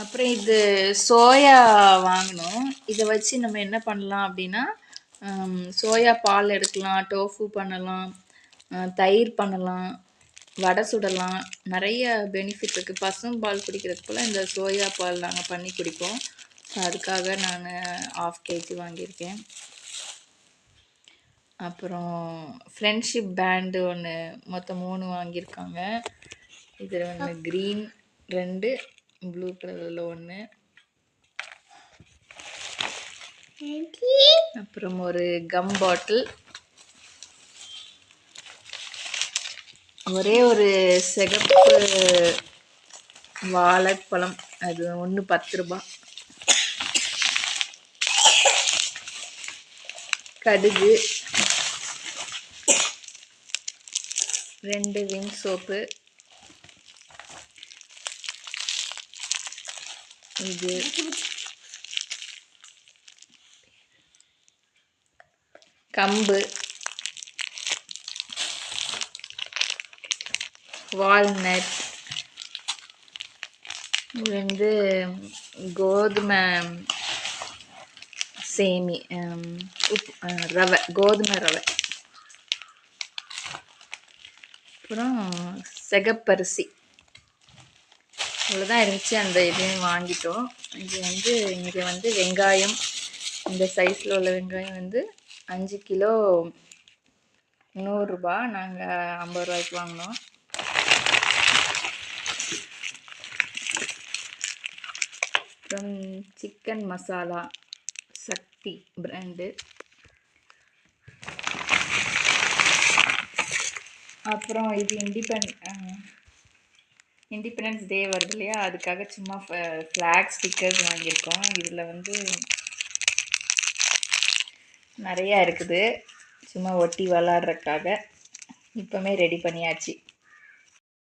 அப்புறம் இது சோயா வாங்கினோம் இதை வச்சு நம்ம என்ன பண்ணலாம் அப்படின்னா சோயா பால் எடுக்கலாம் டோஃபு பண்ணலாம் தயிர் பண்ணலாம் வடை சுடலாம். நிறைய பெனிஃபிட் இருக்குது பசும்பால் குடிக்கிறதுக்கு போல் இந்த சோயா பால் நாங்கள் பண்ணி குடிப்போம். ஸோ அதுக்காக நான் ஆஃப் கேஜி வாங்கியிருக்கேன். அப்புறம் ஃப்ரெண்ட்ஷிப் பேண்டு ஒன்று மொத்தம் மூணு வாங்கியிருக்காங்க. இதில் ஒன்று க்ரீன் ரெண்டு ப்ளூ கலரில் ஒன்று அப்புறம் ஒரு கம் பாட்டில் ஒரே ஒரு சிகப்பு வாழைப்பழம். அது ஒன்று பத்து ரூபாய் கடுகு. ரெண்டு விம் சோப்பு இது கம்பு வால்நட் இது வந்து கோதுமை சேமி ஹம், உப் அஹ், ரவை கோதுமை ரவை. அப்புறம் சிகப்பரிசி. இவ்வளோதான் இருந்துச்சு. அந்த இதையும் வாங்கிட்டோம். இது வந்து இங்கே வந்து வெங்காயம். இந்த சைஸில் உள்ள வெங்காயம் வந்து அஞ்சு கிலோ நூறுரூபா நாங்கள் ஐம்பது ரூபாய்க்கு வாங்கினோம். அப்புறம் சிக்கன் மசாலா சக்தி பிராண்டு அப்புறம் இது இண்டிபெண்ட் இண்டிபெண்டன்ஸ் டே வருது இல்லையா? அதுக்காக சும்மா ஃப்ளாக் ஸ்டிக்கர்ஸ் வாங்கியிருக்கோம். இதில் வந்து நிறையா இருக்குது. சும்மா ஒட்டி விளாட்றதுக்காக இப்போமே ரெடி பண்ணியாச்சு.